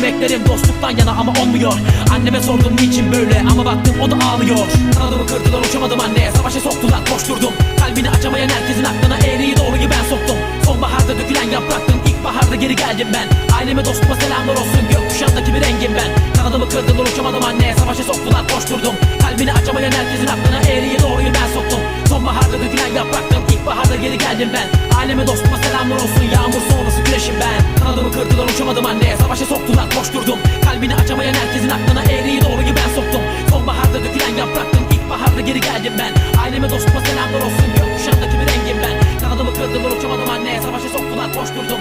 Emeklerim dostluktan yana ama olmuyor. Anneme sordum niçin böyle? Ama baktım o da ağlıyor. Kanadımı kırdılar uçamadım anne Savaşa soktular koşturdum. Kalbini açamayan herkesin aklına eğriyi doğruyu ben soktum. Sonbaharda dökülen yapraktım İlkbaharda geri geldim ben. Aileme dostuma selamlar olsun Gökkuşağındaki bir rengim ben. Kanadımı kırdılar uçamadım anne Savaşa soktular koşturdum. Kalbini açamayan herkesin aklına eğriyi doğruyu ben soktum. Sonbaharda dökülen yapraktım İlkbaharda geri geldim ben. Aileme dostuma selamlar olsun koşturdum. Kalbini açamayan herkesin aklına eğriyi doğru gibi ben soktum. Sonbaharda dökülen yapraktım İlkbaharda geri geldim ben. Aileme dostuma selamlar olsun. Gökkuşağındaki bir rengim ben. Kanadımı kırdılar uçamadım anneye. Savaşa soktular koşturdum.